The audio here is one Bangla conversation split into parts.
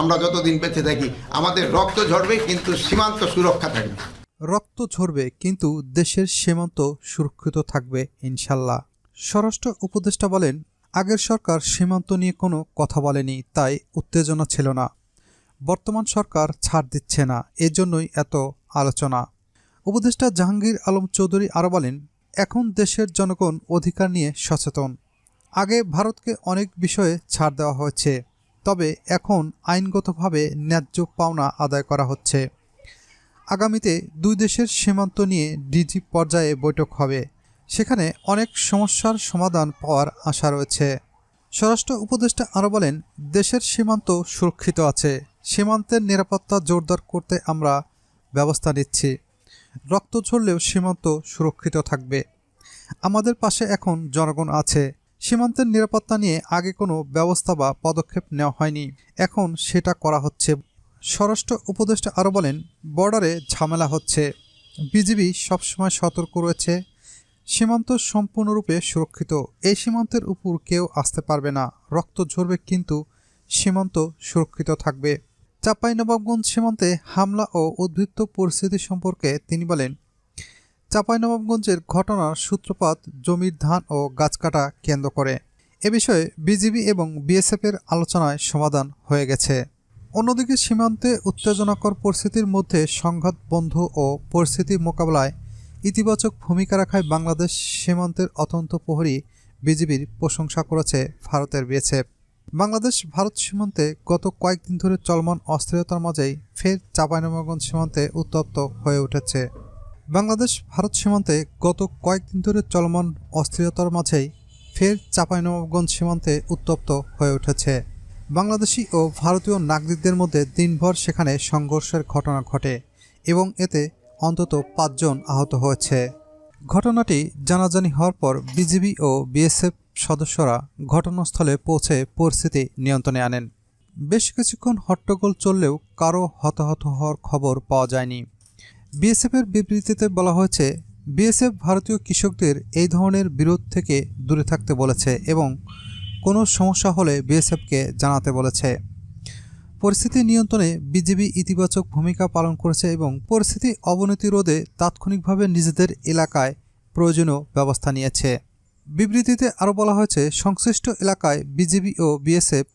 আমরা যতদিন বেঁচে থাকি, আমাদের রক্ত ঝরবে, কিন্তু সীমান্ত সুরক্ষা থাকবে। রক্ত ঝরবে, কিন্তু দেশের সীমান্ত সুরক্ষিত থাকবে, ইনশাল্লাহ। স্বরাষ্ট্র উপদেষ্টা বলেন, আগের সরকার সীমান্ত নিয়ে কোনো কথা বলেনি, তাই উত্তেজনা ছিল না। বর্তমান সরকার ছাড় দিচ্ছে না, এজন্যই এত আলোচনা। উপদেষ্টা জাহাঙ্গীর আলম চৌধুরী আরও বলেন, এখন দেশের জনগণ অধিকার নিয়ে সচেতন। আগে ভারতকে অনেক বিষয়ে ছাড় দেওয়া হয়েছে। তবে এখন আইনগতভাবে ন্যায্য পাওনা আদায় করা হচ্ছে। আগামীতে দুই দেশের সীমান্ত নিয়ে ডিজি পর্যায়ে বৈঠক হবে। সেখানে অনেক সমস্যার সমাধান পাওয়ার আশা রয়েছে। স্বরাষ্ট্র উপদেষ্টা আরও বলেন, দেশের সীমান্ত সুরক্ষিত আছে। সীমান্তের নিরাপত্তা জোরদার করতে আমরা ব্যবস্থা নিচ্ছি। রক্ত ঝরলেও সীমান্ত সুরক্ষিত থাকবে। আমাদের পাশে এখন জনগণ আছে। সীমান্তের নিরাপত্তা নিয়ে আগে কোনো ব্যবস্থা বা পদক্ষেপ নেওয়া হয়নি। এখন সেটা করা হচ্ছে। স্বরাষ্ট্র উপদেষ্টা আরও বলেন, বর্ডারে ঝামেলা হচ্ছে। বিজিবি সবসময় সতর্ক রয়েছে। সীমান্ত সম্পূর্ণরূপে সুরক্ষিত। এই সীমান্তের উপর কেউ আসতে পারবে না। রক্ত ঝরবে কিন্তু সীমান্ত সুরক্ষিত থাকবে। চাঁপাইনবাবগঞ্জ সীমান্তে হামলা ও উদ্বৃত্ত পরিস্থিতি সম্পর্কে তিনি বলেন চাঁপাইনবাবগঞ্জের ঘটনার সূত্রপাত, জমির ধান ও গাছ কাটা কেন্দ্র করে। এ বিষয়ে বিজিবি এবং বিএসএফের আলোচনায় সমাধান হয়ে গেছে। অন্যদিকে সীমান্তে উত্তেজনাকর পরিস্থিতির মধ্যে সংঘাত বন্ধ ও পরিস্থিতি মোকাবেলায় ইতিবাচক ভূমিকা রাখায় বাংলাদেশ সীমান্তের অতন্ত প্রহরী বিজিবির প্রশংসা করেছে ভারতের বিএসএফ। বাংলাদেশ ভারত সীমান্তে গত কয়েকদিন ধরে চলমান অস্থিরতার মাঝেই ফের চাঁপাইনবাবগঞ্জ সীমান্তে উত্তপ্ত হয়ে উঠেছে। বাংলাদেশ, ভারত সীমান্তে গত কয়েকদিন ধরে চলমান অস্থিরতার মাঝেই ফের চাঁপাইনবাবগঞ্জ সীমান্তে উত্তপ্ত হয়ে উঠেছে। বাংলাদেশি ও ভারতীয় নাগরিকদের মধ্যে দিনভর সেখানে সংঘর্ষের ঘটনা ঘটে এবং এতে অন্তত পাঁচজন আহত হয়েছে। ঘটনাটি জানাজানি হওয়ার পর বিজিবি ও বিএসএফ সদস্যরা ঘটনাস্থলে পৌঁছে পরিস্থিতি নিয়ন্ত্রণে আনেন। বেশ কিছুক্ষণ হট্টগোল চললেও কারও হতাহত হওয়ার খবর পাওয়া যায়নি। বিএসএফের বিবৃতিতে বলা হয়েছে বিএসএফ ভারতীয় কৃষকদের এই ধরনের বিরোধ থেকে দূরে থাকতে বলেছে এবং কোনো সমস্যা হলে বিএসএফকে জানাতে বলেছে। পরিস্থিতি নিয়ন্ত্রণে বিজিবি ইতিবাচক ভূমিকা পালন করেছে এবং পরিস্থিতি অবনতি রোধে তাৎক্ষণিকভাবে নিজেদের এলাকায় প্রয়োজনীয় ব্যবস্থা নিয়েছে। বিবৃতিতে আরও বলা হয়েছে, সংশ্লিষ্ট এলাকায় বিজিবি ও বিএসএফ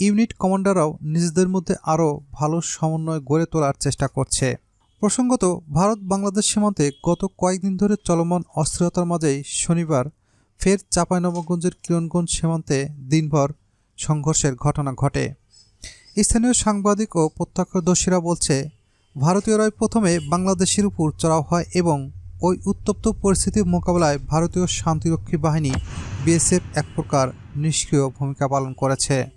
ইউনিট কমান্ডাররাও নিজেদের মধ্যে আরও ভালো সমন্বয় গড়ে তোলার চেষ্টা করছে। প্রসঙ্গত, ভারত বাংলাদেশ সীমান্তে গত কয়েকদিন ধরে চলমান অস্থিরতার মাঝেই শনিবার ফের চাঁপাইনবাবগঞ্জের কিরণগঞ্জ সীমান্তে দিনভর সংঘর্ষের ঘটনা ঘটে। স্থানীয় সাংবাদিক ও প্রত্যক্ষদর্শীরা বলছে, ভারতীয়রাই প্রথমে বাংলাদেশের উপর চড়াও হয় এবং ওই উত্তপ্ত পরিস্থিতি মোকাবেলায় ভারতীয় শান্তিরক্ষী বাহিনী বিএসএফ এক প্রকার নিষ্ক্রিয় ভূমিকা পালন করেছে।